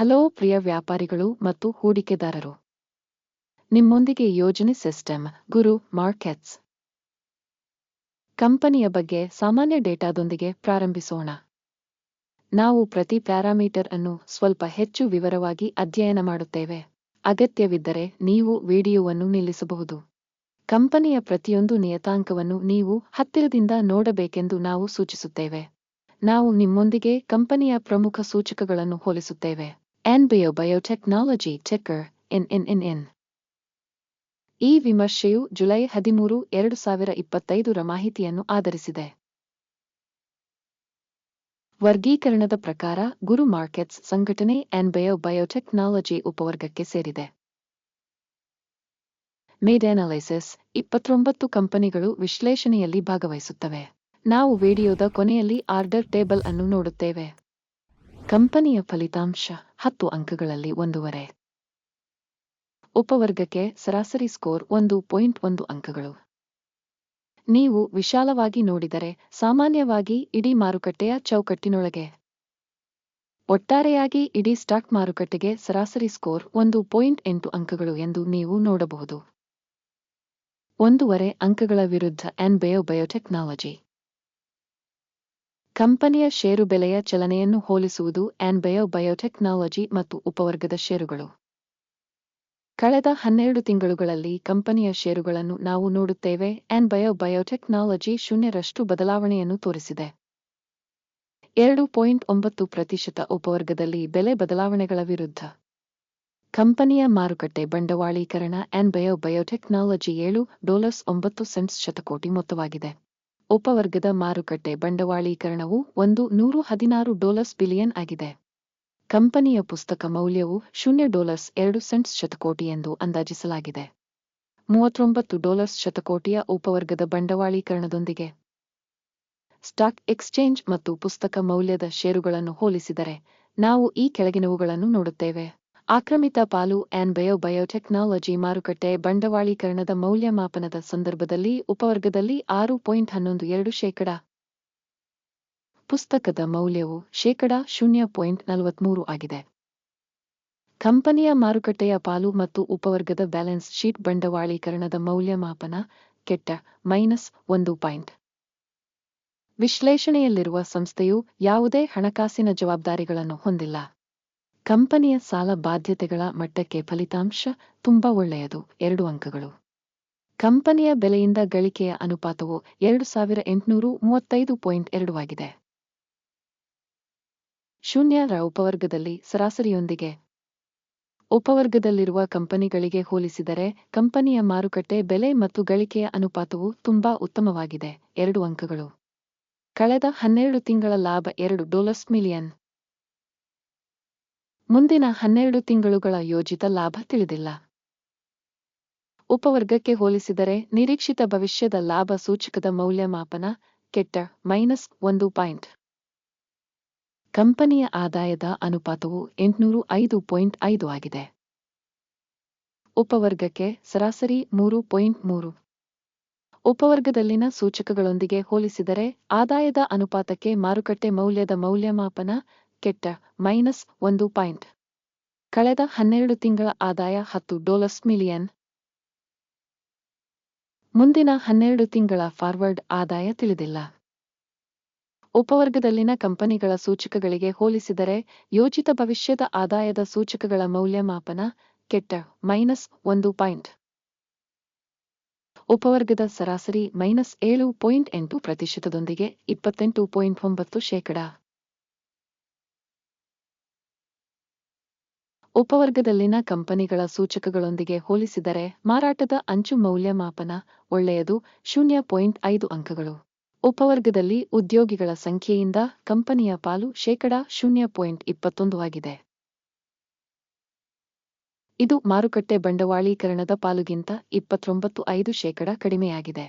Hello ಪ್ರಿಯ ವ್ಯಾಪಾರಿಗಳು ಮತ್ತು ಹೂಡಿಕೆದಾರರು. ನಿಮ್ಮೊಂದಿಗೆ ಯೋಜನೆ ಸಿಸ್ಟಮ್ ಗುರು ಮಾರ್ಕೆಟ್ಸ್. ಕಂಪನಿಯ ಬಗ್ಗೆ ಸಾಮಾನ್ಯ ಡೇಟಾದೊಂದಿಗೆ ಪ್ರಾರಂಭಿಸೋಣ. ನಾವು ಪ್ರತಿ ಪ್ಯಾರಾಮೀಟರ್ ಅನ್ನು ಸ್ವಲ್ಪ ಹೆಚ್ಚು ವಿವರವಾಗಿ ಅಧ್ಯಯನ ಮಾಡುತ್ತೇವೆ. ಅಗತ್ಯವಿದ್ದರೆ ನೀವು ವಿಡಿಯೋವನ್ನು ನಿಲ್ಲಿಸಬಹುದು. ಕಂಪನಿಯ ಪ್ರತಿಯೊಂದು ನಿಯತಾಂಕವನ್ನು ನೀವು ಹತ್ತಿರದಿಂದ ನೋಡಬೇಕೆಂದು ನಾವು ಸೂಚಿಸುತ್ತೇವೆ. ನಾವು ನಿಮ್ಮೊಂದಿಗೆ ಕಂಪನಿಯ ಪ್ರಮುಖ ಸೂಚಕಗಳನ್ನು ಹೋಲಿಸುತ್ತೇವೆ. ಎನ್ಬಿಒ ಬಯೋಟೆಕ್ನಾಲಜಿ ಟೆಕ್ಕರ್ ಇನ್ ಈ ವಿಮರ್ಶೆಯು ಜುಲೈ ಹದಿಮೂರು, ಎರಡು ಸಾವಿರ ಇಪ್ಪತ್ತೈದರ ಮಾಹಿತಿಯನ್ನು ಆಧರಿಸಿದೆ. ವರ್ಗೀಕರಣದ ಪ್ರಕಾರ ಗುರು ಮಾರ್ಕೆಟ್ಸ್ ಸಂಘಟನೆ ಎನ್ಬಯೋ ಬಯೋಟೆಕ್ನಾಲಜಿ ಉಪವರ್ಗಕ್ಕೆ ಸೇರಿದೆ. ಮೇಡ್ ಅನಾಲಿಸಿಸ್ ಇಪ್ಪತ್ತೊಂಬತ್ತು ಕಂಪನಿಗಳು ವಿಶ್ಲೇಷಣೆಯಲ್ಲಿ ಭಾಗವಹಿಸುತ್ತವೆ. ನಾವು ವಿಡಿಯೋದ ಕೊನೆಯಲ್ಲಿ ಆರ್ಡರ್ ಟೇಬಲ್ ಅನ್ನು ನೋಡುತ್ತೇವೆ. ಕಂಪನಿಯ ಫಲಿತಾಂಶ ಹತ್ತು ಅಂಕಗಳಲ್ಲಿ ಒಂದೂವರೆ. ಉಪವರ್ಗಕ್ಕೆ ಸರಾಸರಿ ಸ್ಕೋರ್ ಒಂದು ಪಾಯಿಂಟ್ ಒಂದು ಅಂಕಗಳು. ನೀವು ವಿಶಾಲವಾಗಿ ನೋಡಿದರೆ ಸಾಮಾನ್ಯವಾಗಿ ಇಡೀ ಮಾರುಕಟ್ಟೆಯ ಚೌಕಟ್ಟಿನೊಳಗೆ. ಒಟ್ಟಾರೆಯಾಗಿ ಇಡೀ ಸ್ಟಾಕ್ ಮಾರುಕಟ್ಟೆಗೆ ಸರಾಸರಿ ಸ್ಕೋರ್ ಒಂದು ಪಾಯಿಂಟ್ ಎಂಟು ಅಂಕಗಳು ಎಂದು ನೀವು ನೋಡಬಹುದು. ಒಂದೂವರೆ ಅಂಕಗಳ ವಿರುದ್ಧ ಎನ್ಬಯೋ ಬಯೋಟೆಕ್ನಾಲಜಿ ಕಂಪನಿಯ ಷೇರು ಬೆಲೆಯ ಚಲನೆಯನ್ನು ಹೋಲಿಸುವುದು ಆನ್ಬಯೋ ಬಯೋಟೆಕ್ನಾಲಜಿ ಮತ್ತು ಉಪವರ್ಗದ ಷೇರುಗಳು. ಕಳೆದ ಹನ್ನೆರಡು ತಿಂಗಳುಗಳಲ್ಲಿ ಕಂಪನಿಯ ಷೇರುಗಳನ್ನು ನಾವು ನೋಡುತ್ತೇವೆ ಆನ್ಬಯೋ ಬಯೋಟೆಕ್ನಾಲಜಿ ಶೂನ್ಯರಷ್ಟು ಬದಲಾವಣೆಯನ್ನು ತೋರಿಸಿದೆ. ಎರಡು ಪಾಯಿಂಟ್ ಒಂಬತ್ತು ಪ್ರತಿಶತ ಉಪವರ್ಗದಲ್ಲಿ ಬೆಲೆ ಬದಲಾವಣೆಗಳ ವಿರುದ್ಧ. ಕಂಪನಿಯ ಮಾರುಕಟ್ಟೆ ಬಂಡವಾಳೀಕರಣ ಆನ್ಬಯೋ ಬಯೋಟೆಕ್ನಾಲಜಿ ಏಳು ಡಾಲರ್ಸ್ ಒಂಬತ್ತು ಸೆಂಟ್ಸ್ ಶತಕೋಟಿ ಮೊತ್ತವಾಗಿದೆ. ಉಪವರ್ಗದ ಮಾರುಕಟ್ಟೆ ಬಂಡವಾಳೀಕರಣವು ಒಂದು ನೂರು ಹದಿನಾರು ಡಾಲರ್ಸ್ ಬಿಲಿಯನ್ ಆಗಿದೆ. ಕಂಪನಿಯ ಪುಸ್ತಕ ಮೌಲ್ಯವು ಶೂನ್ಯ ಡಾಲರ್ಸ್ ಎರಡು ಸೆಂಟ್ಸ್ ಶತಕೋಟಿ ಎಂದು ಅಂದಾಜಿಸಲಾಗಿದೆ. ಮೂವತ್ತೊಂಬತ್ತು ಡಾಲರ್ಸ್ ಶತಕೋಟಿಯ ಉಪವರ್ಗದ ಬಂಡವಾಳೀಕರಣದೊಂದಿಗೆ ಸ್ಟಾಕ್ ಎಕ್ಸ್ಚೇಂಜ್ ಮತ್ತು ಪುಸ್ತಕ ಮೌಲ್ಯದ ಷೇರುಗಳನ್ನು ಹೋಲಿಸಿದರೆ ನಾವು ಈ ಕೆಳಗಿನವುಗಳನ್ನು ನೋಡುತ್ತೇವೆ. ಆಕ್ರಮಿತ ಪಾಲು ಆನ್ಬಯೋ ಬಯೋಟೆಕ್ನಾಲಜಿ ಮಾರುಕಟ್ಟೆ ಬಂಡವಾಳೀಕರಣದ ಮೌಲ್ಯಮಾಪನದ ಸಂದರ್ಭದಲ್ಲಿ ಉಪವರ್ಗದಲ್ಲಿ ಆರು ಪಾಯಿಂಟ್ ಹನ್ನೊಂದು ಎರಡು ಶೇಕಡ. ಪುಸ್ತಕದ ಮೌಲ್ಯವು ಶೇಕಡ ಶೂನ್ಯ ಪಾಯಿಂಟ್ ನಲವತ್ಮೂರು ಆಗಿದೆ. ಕಂಪನಿಯ ಮಾರುಕಟ್ಟೆಯ ಪಾಲು ಮತ್ತು ಉಪವರ್ಗದ ಬ್ಯಾಲೆನ್ಸ್ ಶೀಟ್ ಬಂಡವಾಳೀಕರಣದ ಮೌಲ್ಯಮಾಪನ ಕೆಟ್ಟ ಮೈನಸ್ ಒಂದು ಪಾಯಿಂಟ್. ವಿಶ್ಲೇಷಣೆಯಲ್ಲಿರುವ ಸಂಸ್ಥೆಯು ಯಾವುದೇ ಹಣಕಾಸಿನ ಜವಾಬ್ದಾರಿಗಳನ್ನು ಹೊಂದಿಲ್ಲ. ಕಂಪನಿಯ ಸಾಲ ಬಾಧ್ಯತೆಗಳ ಮಟ್ಟಕ್ಕೆ ಫಲಿತಾಂಶ ತುಂಬಾ ಒಳ್ಳೆಯದು. ಎರಡು ಅಂಕಗಳು. ಕಂಪನಿಯ ಬೆಲೆಯಿಂದ ಗಳಿಕೆಯ ಅನುಪಾತವು ಎರಡು ಸಾವಿರ ಎಂಟುನೂರು ಮೂವತ್ತೈದು ಪಾಯಿಂಟ್ ಎರಡು ಆಗಿದೆ. ಶೂನ್ಯರ ಉಪವರ್ಗದಲ್ಲಿ ಸರಾಸರಿಯೊಂದಿಗೆ. ಉಪವರ್ಗದಲ್ಲಿರುವ ಕಂಪನಿಗಳಿಗೆ ಹೋಲಿಸಿದರೆ ಕಂಪನಿಯ ಮಾರುಕಟ್ಟೆ ಬೆಲೆ ಮತ್ತು ಗಳಿಕೆಯ ಅನುಪಾತವು ತುಂಬಾ ಉತ್ತಮವಾಗಿದೆ. ಎರಡು ಅಂಕಗಳು. ಕಳೆದ ಹನ್ನೆರಡು ತಿಂಗಳ ಲಾಭ ಎರಡು ಡಾಲರ್ಸ್ ಮಿಲಿಯನ್. ಮುಂದಿನ ಹನ್ನೆರಡು ತಿಂಗಳುಗಳ ಯೋಜಿತ ಲಾಭ ತಿಳಿದಿಲ್ಲ. ಉಪವರ್ಗಕ್ಕೆ ಹೋಲಿಸಿದರೆ ನಿರೀಕ್ಷಿತ ಭವಿಷ್ಯದ ಲಾಭ ಸೂಚಕದ ಮೌಲ್ಯಮಾಪನ ಕೆಟ್ಟ ಮೈನಸ್ ಒಂದು ಪಾಯಿಂಟ್. ಕಂಪನಿಯ ಆದಾಯದ ಅನುಪಾತವು ಎಂಟುನೂರು ಐದು ಪಾಯಿಂಟ್ ಐದು ಆಗಿದೆ. ಉಪವರ್ಗಕ್ಕೆ ಸರಾಸರಿ ಮೂರು ಪಾಯಿಂಟ್ ಮೂರು. ಉಪವರ್ಗದಲ್ಲಿನ ಸೂಚಕಗಳೊಂದಿಗೆ ಹೋಲಿಸಿದರೆ ಆದಾಯದ ಅನುಪಾತಕ್ಕೆ ಮಾರುಕಟ್ಟೆ ಮೌಲ್ಯದ ಮೌಲ್ಯಮಾಪನ ಕೆಟ್ಟ, ಮೈನಸ್ ಒಂದು ಪಾಯಿಂಟ್. ಕಳೆದ ಹನ್ನೆರಡು ತಿಂಗಳ ಆದಾಯ ಹತ್ತು ಡಾಲರ್ಸ್ ಮಿಲಿಯನ್. ಮುಂದಿನ ಹನ್ನೆರಡು ತಿಂಗಳ ಫಾರ್ವರ್ಡ್ ಆದಾಯ ತಿಳಿದಿಲ್ಲ. ಉಪವರ್ಗದಲ್ಲಿನ ಕಂಪನಿಗಳ ಸೂಚಕಗಳಿಗೆ ಹೋಲಿಸಿದರೆ, ಯೋಜಿತ ಭವಿಷ್ಯದ ಆದಾಯದ ಸೂಚಕಗಳ ಮೌಲ್ಯಮಾಪನ ಕೆಟ್ಟ, ಮೈನಸ್ ಒಂದು ಪಾಯಿಂಟ್. ಉಪವರ್ಗದ ಸರಾಸರಿ ಮೈನಸ್ ಏಳು ಪಾಯಿಂಟ್ ಎಂಟು ಪ್ರತಿಶತದೊಂದಿಗೆ ಇಪ್ಪತ್ತೆಂಟು ಪಾಯಿಂಟ್ ಒಂಬತ್ತು ಶೇಕಡ. ಉಪವರ್ಗದಲ್ಲಿನ ಕಂಪನಿಗಳ ಸೂಚಕಗಳೊಂದಿಗೆ ಹೋಲಿಸಿದರೆ ಮಾರಾಟದ ಅಂಚು ಮೌಲ್ಯಮಾಪನ ಒಳ್ಳೆಯದು, ಶೂನ್ಯ ಪಾಯಿಂಟ್ ಐದು ಅಂಕಗಳು. ಉಪವರ್ಗದಲ್ಲಿ ಉದ್ಯೋಗಿಗಳ ಸಂಖ್ಯೆಯಿಂದ ಕಂಪನಿಯ ಪಾಲು ಶೇಕಡ ಶೂನ್ಯ ಪಾಯಿಂಟ್ ಇಪ್ಪತ್ತೊಂದು ಆಗಿದೆ. ಇದು ಮಾರುಕಟ್ಟೆ ಬಂಡವಾಳೀಕರಣದ ಪಾಲುಗಿಂತ ಇಪ್ಪತ್ತೊಂಬತ್ತು ಐದು ಶೇಕಡ ಕಡಿಮೆಯಾಗಿದೆ.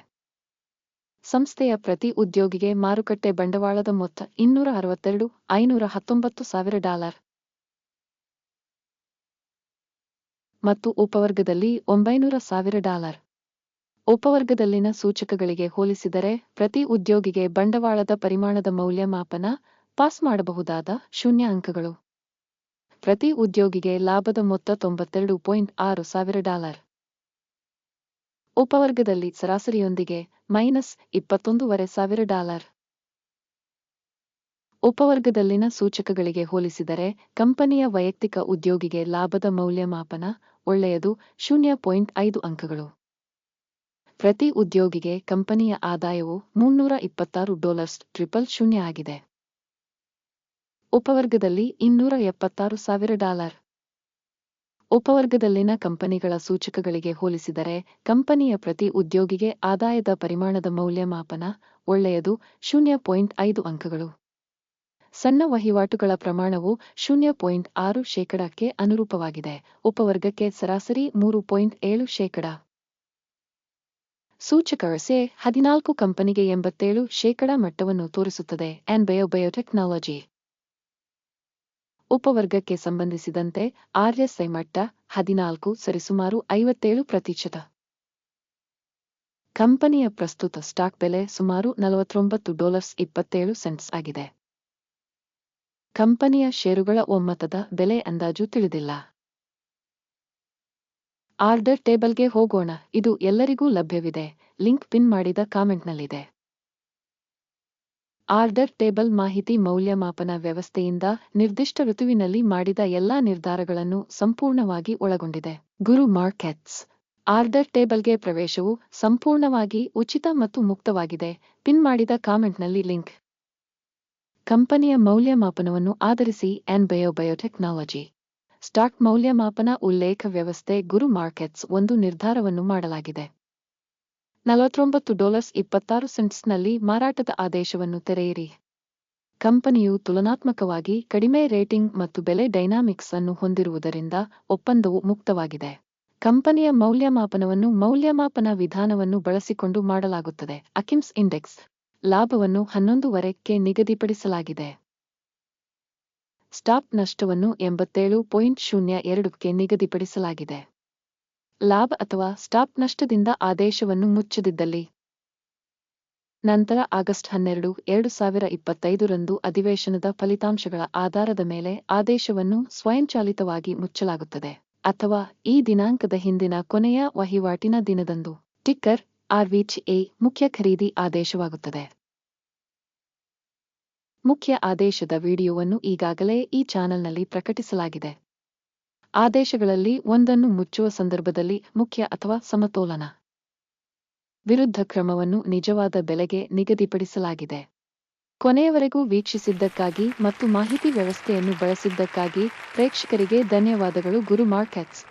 ಸಂಸ್ಥೆಯ ಪ್ರತಿ ಉದ್ಯೋಗಿಗೆ ಮಾರುಕಟ್ಟೆ ಬಂಡವಾಳದ ಮೊತ್ತ ಇನ್ನೂರ ಅರವತ್ತೆರಡು, ಐನೂರ ಹತ್ತೊಂಬತ್ತು ಸಾವಿರ ಡಾಲರ್. ಮತ್ತು ಉಪವರ್ಗದಲ್ಲಿ ಒಂಬೈನೂರ ಸಾವಿರ ಡಾಲರ್. ಉಪವರ್ಗದಲ್ಲಿನ ಸೂಚಕಗಳಿಗೆ ಹೋಲಿಸಿದರೆ ಪ್ರತಿ ಉದ್ಯೋಗಿಗೆ ಬಂಡವಾಳದ ಪರಿಮಾಣದ ಮೌಲ್ಯಮಾಪನ ಪಾಸ್ ಮಾಡಬಹುದಾದ ಶೂನ್ಯ ಅಂಕಗಳು. ಪ್ರತಿ ಉದ್ಯೋಗಿಗೆ ಲಾಭದ ಮೊತ್ತ ತೊಂಬತ್ತೆರಡು ಪಾಯಿಂಟ್ ಆರು ಸಾವಿರ ಡಾಲರ್. ಉಪವರ್ಗದಲ್ಲಿ ಸರಾಸರಿಯೊಂದಿಗೆ ಮೈನಸ್ ಇಪ್ಪತ್ತೊಂದೂವರೆ ಸಾವಿರ ಡಾಲರ್. ಉಪವರ್ಗದಲ್ಲಿನ ಸೂಚಕಗಳಿಗೆ ಹೋಲಿಸಿದರೆ ಕಂಪನಿಯ ವೈಯಕ್ತಿಕ ಉದ್ಯೋಗಿಗೆ ಲಾಭದ ಮೌಲ್ಯಮಾಪನ ಒಳ್ಳೆಯದು. ಶೂನ್ಯ ಪಾಯಿಂಟ್ ಐದು ಅಂಕಗಳು. ಪ್ರತಿ ಉದ್ಯೋಗಿಗೆ ಕಂಪನಿಯ ಆದಾಯವು ಮುನ್ನೂರ ಇಪ್ಪತ್ತಾರು ಡಾಲರ್ಸ್ ಟ್ರಿಪಲ್ ಶೂನ್ಯ ಆಗಿದೆ. ಉಪವರ್ಗದಲ್ಲಿ ಇನ್ನೂರ ಎಪ್ಪತ್ತಾರು ಸಾವಿರ ಡಾಲರ್. ಉಪವರ್ಗದಲ್ಲಿನ ಕಂಪನಿಗಳ ಸೂಚಕಗಳಿಗೆ ಹೋಲಿಸಿದರೆ ಕಂಪನಿಯ ಪ್ರತಿ ಉದ್ಯೋಗಿಗೆ ಆದಾಯದ ಪರಿಮಾಣದ ಮೌಲ್ಯಮಾಪನ ಒಳ್ಳೆಯದು. ಶೂನ್ಯ ಪಾಯಿಂಟ್ ಐದು ಅಂಕಗಳು. ಸಣ್ಣ ವಹಿವಾಟುಗಳ ಪ್ರಮಾಣವು ಶೂನ್ಯ ಪಾಯಿಂಟ್ ಆರು ಶೇಕಡಕ್ಕೆ ಅನುರೂಪವಾಗಿದೆ. ಉಪವರ್ಗಕ್ಕೆ ಸರಾಸರಿ ಮೂರು ಪಾಯಿಂಟ್ ಏಳು ಶೇಕಡ. ಸೂಚಕ ಸೆ ಹದಿನಾಲ್ಕು ಕಂಪನಿಗೆ ಎಂಬತ್ತೇಳು ಶೇಕಡ ಮಟ್ಟವನ್ನು ತೋರಿಸುತ್ತದೆ. ಆನ್ ಬಯೋ ಬಯೋಟೆಕ್ನಾಲಜಿ ಉಪವರ್ಗಕ್ಕೆ ಸಂಬಂಧಿಸಿದಂತೆ ಆರ್ಎಸ್ಐ ಮಟ್ಟ ಹದಿನಾಲ್ಕು ಸರಿಸುಮಾರು ಐವತ್ತೇಳು ಪ್ರತಿಶತ. ಕಂಪನಿಯ ಪ್ರಸ್ತುತ ಸ್ಟಾಕ್ ಬೆಲೆ ಸುಮಾರು ನಲವತ್ತೊಂಬತ್ತು ಡಾಲರ್ಸ್ ಇಪ್ಪತ್ತೇಳು ಸೆಂಟ್ಸ್ ಆಗಿದೆ. ಕಂಪನಿಯ ಷೇರುಗಳ ಒಮ್ಮತದ ಬೆಲೆ ಅಂದಾಜು ತಿಳಿದಿಲ್ಲ. ಆರ್ಡರ್ ಟೇಬಲ್ಗೆ ಹೋಗೋಣ, ಇದು ಎಲ್ಲರಿಗೂ ಲಭ್ಯವಿದೆ, ಲಿಂಕ್ ಪಿನ್ ಮಾಡಿದ ಕಾಮೆಂಟ್ನಲ್ಲಿದೆ. ಆರ್ಡರ್ ಟೇಬಲ್ ಮಾಹಿತಿ ಮೌಲ್ಯಮಾಪನ ವ್ಯವಸ್ಥೆಯಿಂದ ನಿರ್ದಿಷ್ಟ ಋತುವಿನಲ್ಲಿ ಮಾಡಿದ ಎಲ್ಲಾ ನಿರ್ಧಾರಗಳನ್ನು ಸಂಪೂರ್ಣವಾಗಿ ಒಳಗೊಂಡಿದೆ. ಗುರು ಮಾರ್ಕೆಟ್ಸ್. ಆರ್ಡರ್ ಟೇಬಲ್ಗೆ ಪ್ರವೇಶವು ಸಂಪೂರ್ಣವಾಗಿ ಉಚಿತ ಮತ್ತು ಮುಕ್ತವಾಗಿದೆ, ಪಿನ್ ಮಾಡಿದ ಕಾಮೆಂಟ್ನಲ್ಲಿ ಲಿಂಕ್. ಕಂಪನಿಯ ಮೌಲ್ಯಮಾಪನವನ್ನು ಆಧರಿಸಿ ಎನ್ ಬಯೋಬಯೋಟೆಕ್ನಾಲಜಿ ಸ್ಟಾಕ್ ಮೌಲ್ಯಮಾಪನ ಉಲ್ಲೇಖ ವ್ಯವಸ್ಥೆ ಗುರು ಮಾರ್ಕೆಟ್ಸ್ ಒಂದು ನಿರ್ಧಾರವನ್ನು ಮಾಡಲಾಗಿದೆ. ನಲವತ್ತೊಂಬತ್ತು ಡಾಲರ್ಸ್ ಇಪ್ಪತ್ತಾರು ಸೆಂಟ್ಸ್ನಲ್ಲಿ ಮಾರಾಟದ ಆದೇಶವನ್ನು ತೆರೆಯಿರಿ. ಕಂಪನಿಯು ತುಲನಾತ್ಮಕವಾಗಿ ಕಡಿಮೆ ರೇಟಿಂಗ್ ಮತ್ತು ಬೆಲೆ ಡೈನಾಮಿಕ್ಸ್ ಅನ್ನು ಹೊಂದಿರುವುದರಿಂದ ಒಪ್ಪಂದವು ಮುಕ್ತವಾಗಿದೆ. ಕಂಪನಿಯ ಮೌಲ್ಯಮಾಪನವನ್ನು ಮೌಲ್ಯಮಾಪನ ವಿಧಾನವನ್ನು ಬಳಸಿಕೊಂಡು ಮಾಡಲಾಗುತ್ತದೆ. ಅಕಿಮ್ಸ್ ಇಂಡೆಕ್ಸ್. ಲಾಭವನ್ನು ಹನ್ನೊಂದುವರೆಕ್ಕೆ ನಿಗದಿಪಡಿಸಲಾಗಿದೆ. ಸ್ಟಾಪ್ ನಷ್ಟವನ್ನು ಎಂಬತ್ತೇಳು ಪಾಯಿಂಟ್ ಶೂನ್ಯ ಎರಡಕ್ಕೆ ನಿಗದಿಪಡಿಸಲಾಗಿದೆ. ಲಾಭ ಅಥವಾ ಸ್ಟಾಪ್ ನಷ್ಟದಿಂದ ಆದೇಶವನ್ನು ಮುಚ್ಚದಿದ್ದಲ್ಲಿ. ನಂತರ ಆಗಸ್ಟ್ ಹನ್ನೆರಡು, ಎರಡು ಸಾವಿರ ಇಪ್ಪತ್ತೈದರಂದು ಅಧಿವೇಶನದ ಫಲಿತಾಂಶಗಳ ಆಧಾರದ ಮೇಲೆ ಆದೇಶವನ್ನು ಸ್ವಯಂಚಾಲಿತವಾಗಿ ಮುಚ್ಚಲಾಗುತ್ತದೆ. ಅಥವಾ ಈ ದಿನಾಂಕದ ಹಿಂದಿನ ಕೊನೆಯ ವಹಿವಾಟಿನ ದಿನದಂದು. ಟಿಕ್ಕರ್ ಆರ್ವಿಚ್ ಎ ಮುಖ್ಯ ಖರೀದಿ ಆದೇಶವಾಗುತ್ತದೆ. ಮುಖ್ಯ ಆದೇಶದ ವಿಡಿಯೋವನ್ನು ಈಗಾಗಲೇ ಈ ಚಾನೆಲ್ನಲ್ಲಿ ಪ್ರಕಟಿಸಲಾಗಿದೆ. ಆದೇಶಗಳಲ್ಲಿ ಒಂದನ್ನು ಮುಚ್ಚುವ ಸಂದರ್ಭದಲ್ಲಿ ಮುಖ್ಯ ಅಥವಾ ಸಮತೋಲನ. ವಿರುದ್ಧ ಕ್ರಮವನ್ನು ನಿಜವಾದ ಬೆಲೆಗೆ ನಿಗದಿಪಡಿಸಲಾಗಿದೆ. ಕೊನೆಯವರೆಗೂ ವೀಕ್ಷಿಸಿದ್ದಕ್ಕಾಗಿ ಮತ್ತು ಮಾಹಿತಿ ವ್ಯವಸ್ಥೆಯನ್ನು ಬಳಸಿದ್ದಕ್ಕಾಗಿ ಪ್ರೇಕ್ಷಕರಿಗೆ ಧನ್ಯವಾದಗಳು ಗುರು ಮಾರ್ಕೆಟ್ಸ್